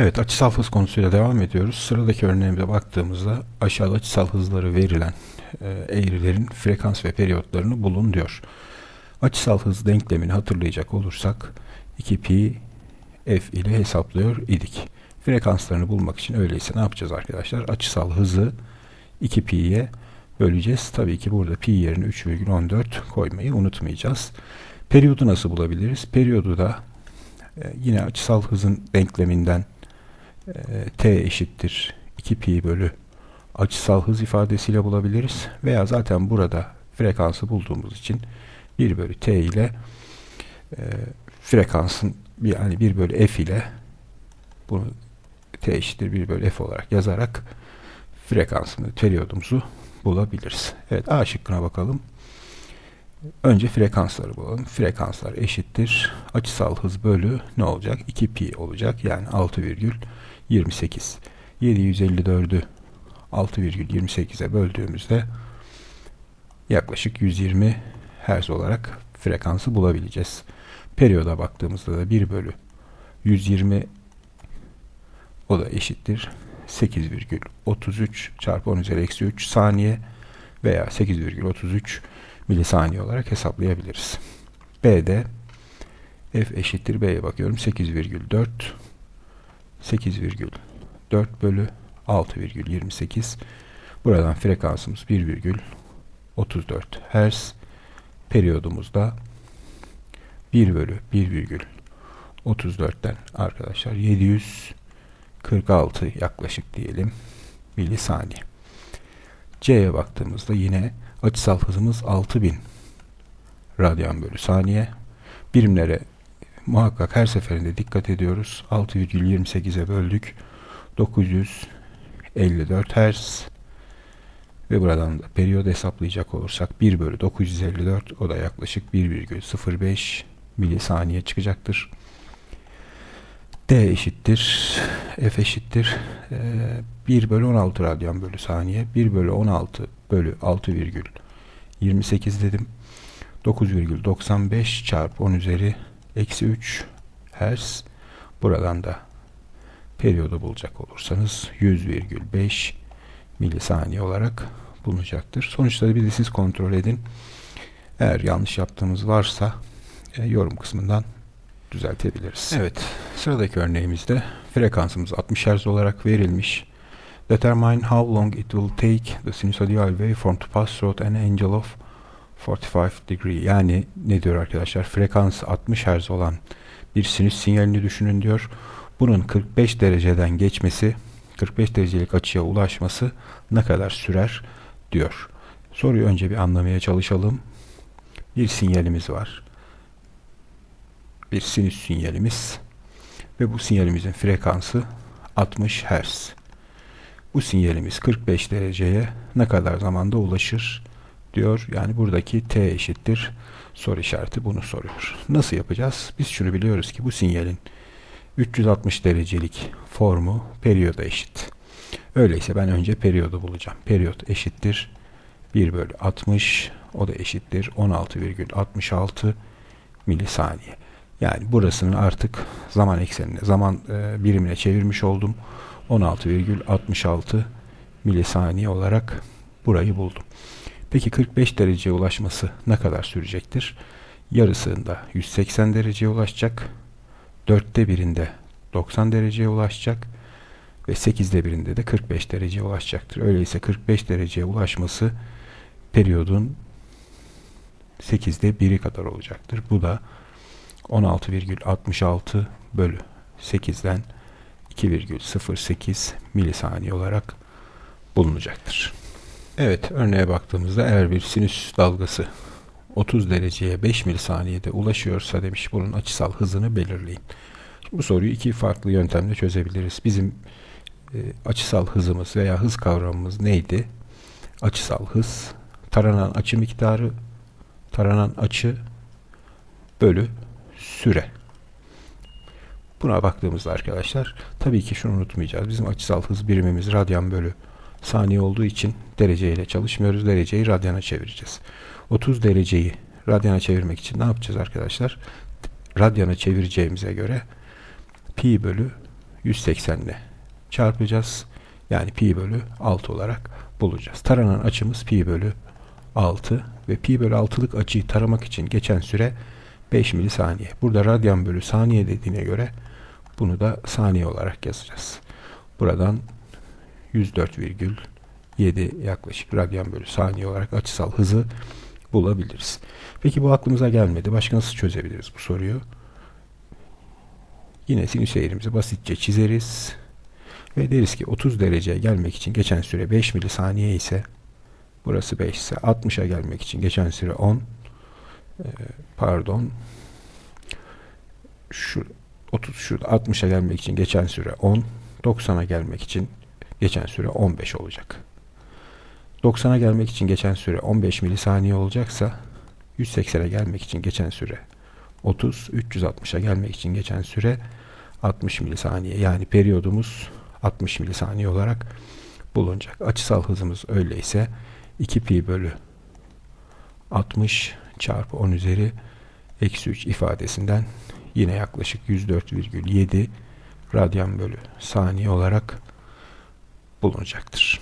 Evet açısal hız konusuyla devam ediyoruz. Sıradaki örneğimize baktığımızda aşağıda açısal hızları verilen e, eğrilerin frekans ve periyotlarını bulun diyor. Açısal hız denklemini hatırlayacak olursak 2pi f ile hesaplıyor idik. Frekanslarını bulmak için öyleyse ne yapacağız arkadaşlar? Açısal hızı 2pi'ye böleceğiz. Tabii ki burada pi yerine 3,14 koymayı unutmayacağız. Periyodu nasıl bulabiliriz? Periyodu da e, yine açısal hızın denkleminden t eşittir 2pi bölü açısal hız ifadesiyle bulabiliriz. Veya zaten burada frekansı bulduğumuz için 1 bölü t ile e, frekansın yani 1 bölü f ile bunu t eşittir 1 bölü f olarak yazarak frekansını, periyodumuzu bulabiliriz. Evet A şıkkına bakalım. Önce frekansları bulalım. Frekanslar eşittir. Açısal hız bölü ne olacak? 2pi olacak. Yani 6,28. 754'ü 6,28'e böldüğümüzde yaklaşık 120 Hz olarak frekansı bulabileceğiz. Periyoda baktığımızda da 1 bölü 120 o da eşittir 8,33 çarpı 10 üzeri eksi 3 saniye veya 8,33 milisaniye olarak hesaplayabiliriz. B'de f eşittir b'ye bakıyorum 8,4 8,4 bölü 6,28 buradan frekansımız 1,34 Hz periyodumuzda 1 bölü 1,34'ten arkadaşlar 746 yaklaşık diyelim milisaniye. C'ye baktığımızda yine açısal hızımız 6000 radyan bölü saniye. Birimlere muhakkak her seferinde dikkat ediyoruz. 6,28'e böldük. 954 Hz ve buradan da periyod hesaplayacak olursak 1 bölü 954 o da yaklaşık 1,05 milisaniye çıkacaktır. D eşittir F eşittir e, 1 bölü 16 radyan bölü saniye 1 bölü 16 bölü 6,28 dedim 9,95 çarpı 10 üzeri eksi 3 Hz buradan da periyodu bulacak olursanız 100,5 milisaniye olarak bulunacaktır. Sonuçları bir de siz kontrol edin. Eğer yanlış yaptığımız varsa e, yorum kısmından düzeltebiliriz. Evet, sıradaki örneğimizde frekansımız 60 Hz olarak verilmiş. Determine how long it will take the sinusoidal waveform to pass through an angle of 45 degree. Yani ne diyor arkadaşlar? Frekans 60 Hz olan bir sinüs sinyalini düşünün diyor. Bunun 45 dereceden geçmesi, 45 derecelik açıya ulaşması ne kadar sürer diyor. Soruyu önce bir anlamaya çalışalım. Bir sinyalimiz var. Bir sinüs sinyalimiz ve bu sinyalimizin frekansı 60 Hz. Bu sinyalimiz 45 dereceye ne kadar zamanda ulaşır diyor. Yani buradaki t eşittir soru işareti bunu soruyor. Nasıl yapacağız? Biz şunu biliyoruz ki bu sinyalin 360 derecelik formu periyoda eşit. Öyleyse ben önce periyodu bulacağım. Periyot eşittir 1 bölü 60 o da eşittir 16,66 milisaniye. Yani burasını artık zaman eksenine, zaman e, birimine çevirmiş oldum. 16,66 milisaniye olarak burayı buldum. Peki 45 dereceye ulaşması ne kadar sürecektir? Yarısında 180 dereceye ulaşacak. Dörtte birinde 90 dereceye ulaşacak. Ve 8'de birinde de 45 dereceye ulaşacaktır. Öyleyse 45 dereceye ulaşması periyodun 8'de 1'i kadar olacaktır. Bu da 16,66 bölü 8'den 2,08 milisaniye olarak bulunacaktır. Evet, örneğe baktığımızda eğer bir sinüs dalgası 30 dereceye 5 milisaniyede ulaşıyorsa demiş bunun açısal hızını belirleyin. Şimdi bu soruyu iki farklı yöntemle çözebiliriz. Bizim e, açısal hızımız veya hız kavramımız neydi? Açısal hız, taranan açı miktarı, taranan açı bölü süre. Buna baktığımızda arkadaşlar tabii ki şunu unutmayacağız. Bizim açısal hız birimimiz radyan bölü saniye olduğu için dereceyle çalışmıyoruz. Dereceyi radyana çevireceğiz. 30 dereceyi radyana çevirmek için ne yapacağız arkadaşlar? Radyana çevireceğimize göre pi bölü 180 ile çarpacağız. Yani pi bölü 6 olarak bulacağız. Taranan açımız pi bölü 6 ve pi bölü 6'lık açıyı taramak için geçen süre 5 milisaniye. Burada radyan bölü saniye dediğine göre bunu da saniye olarak yazacağız. Buradan 104,7 yaklaşık radyan bölü saniye olarak açısal hızı bulabiliriz. Peki bu aklımıza gelmedi. Başka nasıl çözebiliriz bu soruyu? Yine sinüs eğrimizi basitçe çizeriz. Ve deriz ki 30 dereceye gelmek için geçen süre 5 milisaniye ise burası 5 ise 60'a gelmek için geçen süre 10 e, pardon şu 30 şurada 60'a gelmek için geçen süre 10 90'a gelmek için geçen süre 15 olacak. 90'a gelmek için geçen süre 15 milisaniye olacaksa 180'e gelmek için geçen süre 30, 360'a gelmek için geçen süre 60 milisaniye. Yani periyodumuz 60 milisaniye olarak bulunacak. Açısal hızımız öyleyse 2 pi bölü 60 çarpı 10 üzeri eksi 3 ifadesinden yine yaklaşık 104,7 radyan bölü saniye olarak bulunacaktır.